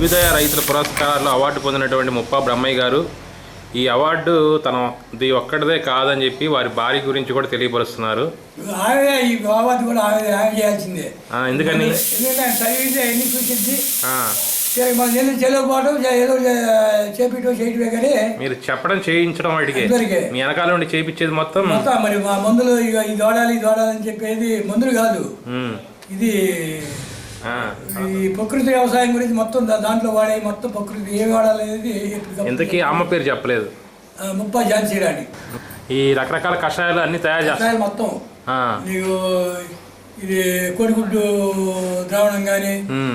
అభ్యుదయ రైతుల పురస్కారాల్లో అవార్డు పొందినటువంటి ముప్పా బ్రహ్మయ్య గారు ఈ అవార్డు తనది ఒక్కడిదే కాదని చెప్పి వారి భార్య గురించి కూడా తెలియపరుస్తున్నారు. ఈ ఎందుకని? మీరు చెప్పడం చేయించడం వాటికి. మీ వెనకాల నుండి చేయించేది మొత్తం. మరి మా మందులు ఇది వాడాలి అని చెప్పేది మందులు కాదు. ఇది. ఈ ప్రకృతి వ్యవసాయం గురించి మొత్తం దాంట్లో వాడే మొత్తం ప్రకృతి ఏం వాడాలి అనేది ఇంతకీ అమ్మ పేరు చెప్పలేదు? ముప్పై ఝాన్సీ రాణి ఈ రకరకాల కషాయాలు అన్ని తయారు చేస్తారు వ్యవసాయం మొత్తం. నీకు ఇది కోడిగుడ్డు ద్రావణం కానీ.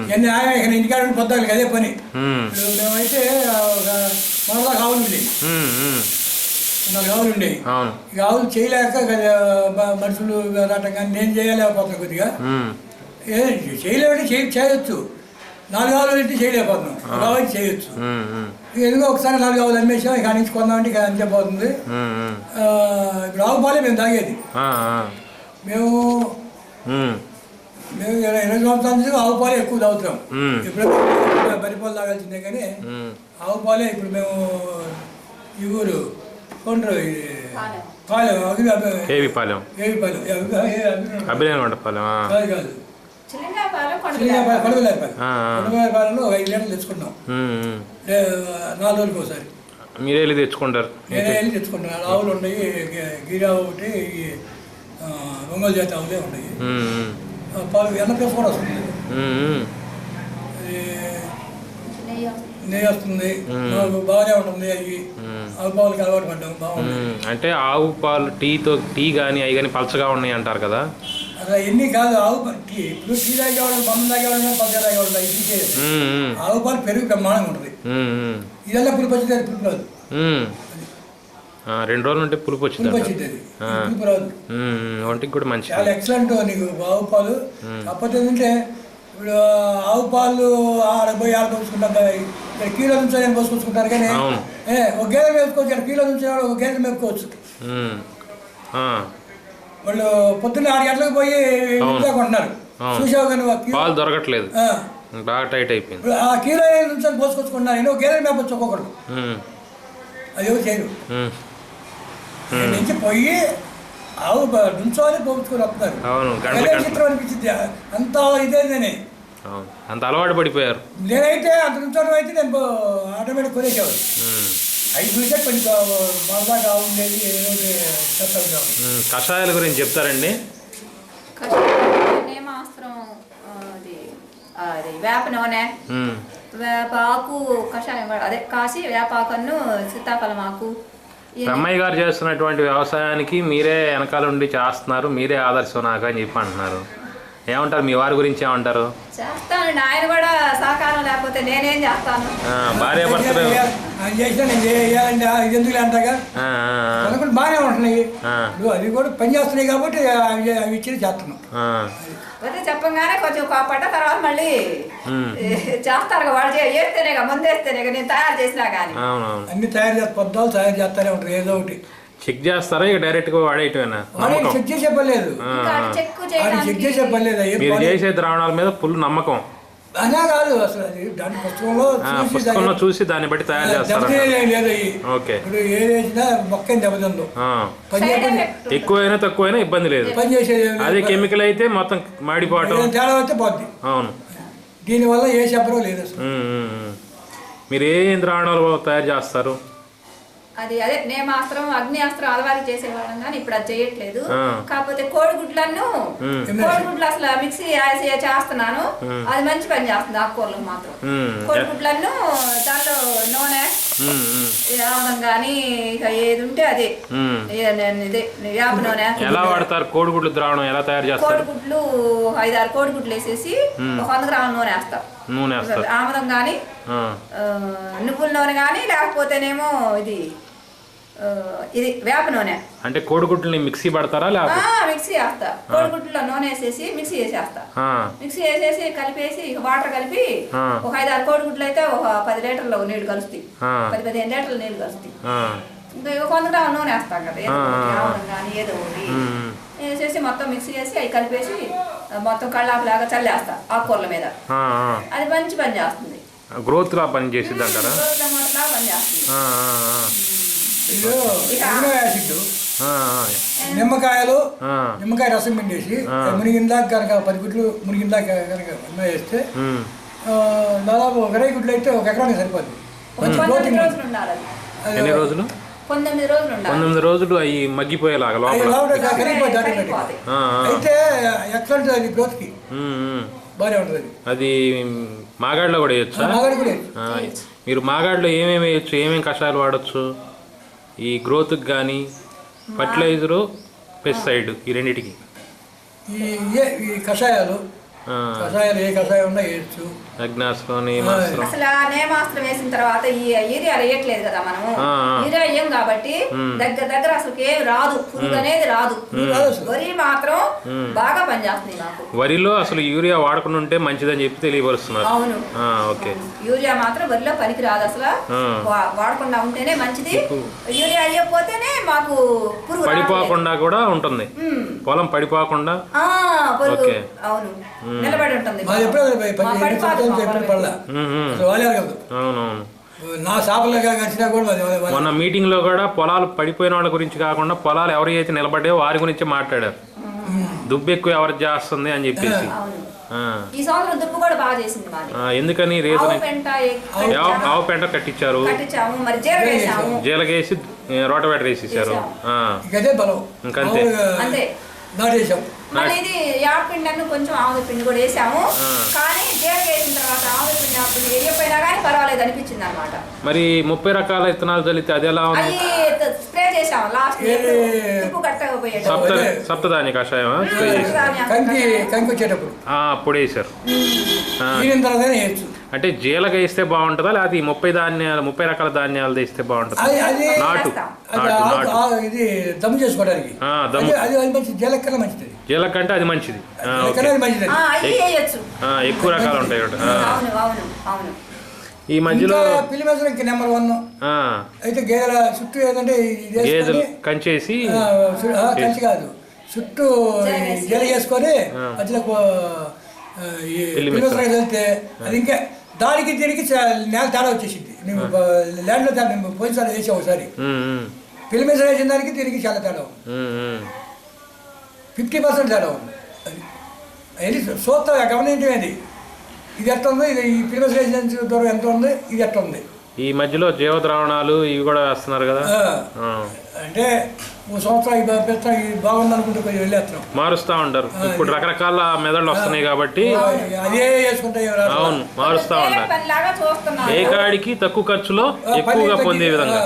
ఇవన్నీ ఆయన ఇక్కడ ఇంటికాడ పొద్దాలి అదే పని. మేమైతే ఒక మొదల ఆవులు ఉండేవి నాలుగు ఆవులు ఉండేవి అవును. ఇక ఆవులు చేయలేక మనుషులు రావటం కానీ నేను చేయలేకపోతున్నా కొద్దిగా. ఉమ్, ఏ చేయలేమంటే చేయ చేయొచ్చు. నాలుగు ఆవులు పెట్టి చేయలేకపోతున్నాం. అయితే చేయొచ్చు. ఎందుకో ఒకసారి నాలుగు ఆవులు అమ్మేసాం ఇక నుంచి కొందామంటే ఇక అంతే పోతుంది. ఉమ్, ఉమ్. ఆ, ఇప్పుడు ఆవు పాలే మేము తాగేది. మేము మేము. ఇరవై సంవత్సరాల నుంచి ఆవు పాలే ఎక్కువ. ఇప్పుడు బరి పాలు తాగాల్సిందే కానీ. ఆవు పాలే ఇప్పుడు మేము ఈ ఊరు కొండ్రు ఈ పాలెం. అవి అవి కేవి పాలెం? ఏవి పాలెం. కాదు కాదు. ఐదు లీటర్లు తెచ్చుకుంటాం నాలుగు రోజులకి ఒకసారి. మీరే వెళ్ళి తెచ్చుకుంటారు. నేనే వెళ్ళి తెచ్చుకుంటాను. ఆవులు ఉన్నాయి గి- గిరి ఆవు ఒకటి ఒంగోలు జాతి ఆవులే ఉన్నాయి. పాలు ఎన్న ప్లస్ కూడా వస్తుంది. నెయ్యి వస్తుంది. బాగానే ఉంటుంది అవి. ఆవు పాలకి అలవాటు పడ్డాం బాగుంది అంటే ఆవు పాలు టీతో టీ కానీ అవి కానీ పలచగా ఉన్నాయి అంటారు కదా? అసలు ఎన్ని కాదు ఆవు పాలు టీ ఇప్పుడు టీ తాగేవాడు మందు తాగేవాడు పచ్చ తాగేవాడు ఇది ఆవు పాలు పెరుగు బ్రహ్మాండంగా ఉంటుంది. ఇదల్లా పులుపు వచ్చింది అది పులుపు రాదు. రెండు రోజుల నుండి పులుపు వచ్చింది పులుపు రాదు. ఒంటికి కూడా మంచిది. చాలా ఎక్సలెంట్ నీకు ఆవు పాలు. కాకపోతే ఏంటంటే ఇప్పుడు ఆవు పాలు ఆడ పోయి ఆడ పోసుకుంటారు ఇక్కడ కీలో నుంచి ఏం పోసుకొచ్చుకుంటారు కానీ ఒక గేదె మేపుకోవచ్చు ఇక్కడ కీలో నుంచి ఒక గేదె మేపుకోవచ్చు. వాళ్ళు పొద్దున్న ఆరు గంటలకు పోయి కొంటున్నారు. చూసావు కానీ పాలు దొరకట్లేదు. బాగా టైట్ అయిపోయింది. ఆ కీలో నుంచి పోసుకొచ్చుకున్నారు నేను గేదె మేపచ్చు ఒక్కొక్కరు అది ఎవరు చేయరు. నుంచి పోయి ఆవు నుంచోని పోసుకొని వస్తున్నారు. అవును గంటల అదే గంటలు చిత్రం అనిపించింది. అంత ఇదేందని అంత అలవాటు పడిపోయారు. నేనైతే అంత నుంచోవడం అయితే నేను ఆటోమేటిక్ కొనేసేవాడు చూసే కొంచెం బాగా ఉండేది ఏదో కషాయాల గురించి చెప్తారండి. నేమాస్త్రం అది అది వేప నూనె. కషాయం అదే కాసి వేపాకన్ను సీతాఫలం ఆకు. ఇవన్నీ బ్రహ్మయ్య గారు చేస్తున్నటువంటి వ్యవసాయానికి మీరే వెనకాల ఉండి చేస్తున్నారు మీరే ఆదర్శం నాకు అని చెప్పి అంటున్నారు. ఏమంటారు? మీ వారి గురించి ఏమంటారు? చేస్తానండి ఆయన కూడా సహకారం లేకపోతే నేనేం చేస్తాను? భార్య భర్తలు ఎందుకు అంటాగా బాగానే ఉంటున్నాయి. అవి కూడా పని చేస్తున్నాయి కాబట్టి అవి ఇచ్చి చేస్తున్నాం చెప్పంగానే కొంచెం కోపడ్డ తర్వాత మళ్ళీ చేస్తారు వాళ్ళు చే- వేస్తేనే ముందు వేస్తేనే నేను తయారు చేసినా కానీ అన్ని తయారు చేస్తా పొద్దాలు తయారు చేస్తానే ఉంటారు ఏదో ఒకటి. చెక్ చేస్తారా? ఇక డైరెక్ట్గా వాడేయటమేనా? వాడికి నమ్మకం. చెక్ చేసే పని లేదు ఇంకా అటు చెక్కు వాడికి చెక్ చేయడానికి చేసే పని లేదు ఏ మీరు చేసే ద్రావణాల మీద ఫుల్ నమ్మకం. అలా కాదు అసలు అది దాని పుస్తకంలో ఆ, చూసి పుస్తకంలో చూసి దాన్ని బట్టి తయారు చేస్తారా? లేదు. ఓకే. ఇప్పుడు ఏది వేసినా మొక్క దెబ్బతిందో. ఆ, పని సైడ్ చేయకుండా ఎఫెక్ట్ ఎక్కువైనా తక్కువైనా ఇబ్బంది లేదు. పని చేసేది ఏం లేదు. అదే కెమికల్ అయితే మొత్తం మాడిపోవటం. ఏదైనా తేడా వస్తే పోద్ది. అవును. దీనివల్ల ఏ చెప్పడం లేదు అసలు. ఉమ్, ఉమ్, ఉమ్. మీరు ఏ ద్రావణాలు తయారు చేస్తారు? అది అదే నేమాస్త్రం అగ్ని అస్త్రం అలవాటు చేసేవాళ్ళం కానీ ఇప్పుడు అది చేయట్లేదు. కాకపోతే కోడిగుడ్లను కోడిగుడ్లు అసలు మిక్సీ చేస్తున్నాను. అది మంచి పని చేస్తుంది ఆకుకూరలకు మాత్రం. కోడిగుడ్లను దాంట్లో నూనె రావడం కానీ ఇక ఏది ఉంటే అదే. నేను ఇదే వేప నూనె. ఎలా వాడతారు కోడిగుడ్లు ద్రావణం? ఎలా తయారు చేస్తారు? కోడిగుడ్లు ఐదారు కోడిగుడ్లు వేసేసి ఒక వంద గ్రాముల నూనె వేస్తాం. నూనె ఆముదం కానీ నువ్వుల నూనె కానీ లేకపోతేనేమో ఇది ఇది వేప నూనె. అంటే కోడిగుడ్లని మిక్సీ పడతారా లేకపోతే? మిక్సీ వేస్తా. కోడిగుడ్లో నూనె వేసేసి మిక్సీ వేసేస్తా మిక్సీ వేసేసి కలిపేసి వాటర్ కలిపి. ఒక ఐదు ఆరు కోడిగుడ్లు అయితే ఒక పది లీటర్లు నీళ్ళు కలుస్తాయి. పది పదిహేను లీటర్లు నీళ్ళు కలుస్తాయి. ఇంకా కొంత గ్రాముల నూనె వేస్తాం కదా ఏదో కానీ ఏదో ఒకటి. వేసేసి మొత్తం మిక్సీ వేసి అవి కలిపేసి మొత్తం కళ్ళాపులాగా చల్లేస్తా ఆకుకూరల మీద. అది మంచి పని చేస్తుంది. గ్రోత్ లా పని చేసిద్ది అంటారా? రోజు టమాటలా నిమ్మకాయలు నిమ్మకాయ రసం పిండేసి. మునిగిందాక కనుక పది గుడ్లు మునిగిందాక కనుక వేస్తే దాదాపు ఒక ఇరవై గుడ్లు అయితే ఒక ఎకరానికి. అది. ఎన్ని రోజులు? పంతొమ్మిది రోజులు ఉండాలి. పంతొమ్మిది రోజులు అవి మగ్గిపోయేలాగా లోపల. అయితే ఎక్సలెంట్ అది గ్రోత్కి. బాగానే ఉంటుంది. అది మాగాడిలో కూడా వేయచ్చా? మగాడి కూడా ఆ, మీరు మాగాడిలో ఏమేమి వేయచ్చు? ఏమేమి కషాయాలు వాడచ్చు? ఈ గ్రోత్కి కానీ ఫర్టిలైజరు పెస్టిసైడ్ ఈ రెండిటికి. ఈ ఏ ఈ కషాయాలు కషాయాలు ఏ కషాయం ఉన్నా వేయచ్చు అగ్నాస్త్రం నేమాస్త్రం అసలు ఆ నేమాస్త్రం వేసిన తర్వాత ఈ వేయట్లేదు కదా మనము. వేయం కాబట్టి. దగ్గర దగ్గర అసలు ఏం రాదు. పురుగు అనేది రాదు. వరి మాత్రం. బాగా పనిచేస్తుంది నాకు వరిలో అసలు యూరియా వాడకుండా ఉంటే మంచిదని చెప్పి తెలియపరుస్తున్నారు. అవును. ఆ, ఓకే. యూరియా మాత్రం వరిలో పనికి రాదు అసలు వాడకుండా ఉంటేనే మంచిది. యూరియా అయ్యకపోతేనే మాకు పురుగు. పడిపోకుండా కూడా ఉంటుంది. పొలం పడిపోకుండా. ఆ, పురుగు. ఓకే. అవును. నిలబడి ఉంటుంది. మాది ఎప్పుడో ఎప్పుడు. పడలా కాదు అవునవును. నా షాపులుగా కూడా. మొన్న మీటింగ్లో కూడా పొలాలు పడిపోయిన వాళ్ళ గురించి కాకుండా పొలాలు ఎవరు అయితే నిలబడ్డాయో వారి గురించి మాట్లాడారు. దుబ్బు ఎక్కువ ఎవరు చేస్తుంది అని చెప్పేసి. అవును. ఆ, ఈ సంవత్సరం దుప్పు కూడా బాగా చేసింది మాది. ఆ, ఎందుకని రీజన్ పెంట ఆవు పెంట. కట్టించారు. కట్టించాము మరి జీర వేసాము. జీలకేసి రోటవేటర్ వేసేసారు. ఇంకంతే. మళ్ళీ ఇది యాప పిండి అನ್ನು కొంచెం ఆవుల పిండి కూడా వేసాము. కానీ జీర వేసిన తర్వాత ఆవుల పిండి ఆవు పిండి వేయకపోయినా కానీ పర్వాలేదు అనిపించింది అనమాట మరి ముప్పై రకాల విత్తనాలు చల్లితే అది ఎలా ఉంది? అవి స్ప్రే చేసాము లాస్ట్ ఏది? తుప్పు కట్టకపోయేది సప్త అదే. సప్తధాన్య కషాయం స్ప్రే చేసి కంకి కంకి వచ్చేటప్పుడు. ఆ, అప్పుడు వేసారు తర్వాతనే వేయచ్చు. అంటే జీలక వేస్తే బాగుంటుందా? లేకపోతే ఈ ముప్పై ధాన్యాలు ముప్పై రకాల ధాన్యాలు వేస్తే బాగుంటుందా? నాటు. ఇది చేసుకోవడానికి. మంచిది. జీలక అంటే అది మంచిది. ఎక్కువ రకాలు ఉంటాయి ఈ మధ్యలో నెంబర్ వన్. ఆ, అయితే గేదెల చుట్టూ ఇది గేదెలు కంచేసి కంచి కాదు. చుట్టూ. జల చేసుకొని. మధ్యలో వెళ్తే అది ఇంకా దానికి దీనికి నేల తేడా వచ్చేసింది. నువ్వు ల్యాండ్లో తేడా పోయినసారి వేసావు ఒకసారి. మెసలు వేసిన దానికి దీనికి చాలా తేడా ఉంది. ఫిఫ్టీ పర్సెంట్ తేడా ఉంది. అది గమనించమేది ఇది ఎట్ట ఉంది? ఇది మెసలు వేసిన దూరం ఎంత ఉంది? ఇది ఎట్ట ఉంది? ఈ మధ్యలో జీవద్రావణాలు ఇవి కూడా వేస్తున్నారు కదా? అంటే ఇది ఇది బాగుంది అనుకుంటే కొంచెం వెళ్ళేస్తాం. మారుస్తా ఉంటారు. ఇప్పుడు రకరకాల మెదళ్ళు వస్తున్నాయి కాబట్టి అదే అవును మారుస్తా చూస్తున్నాను ఏ కాడికి తక్కువ ఖర్చులో ఎక్కువగా పొందే విధంగా.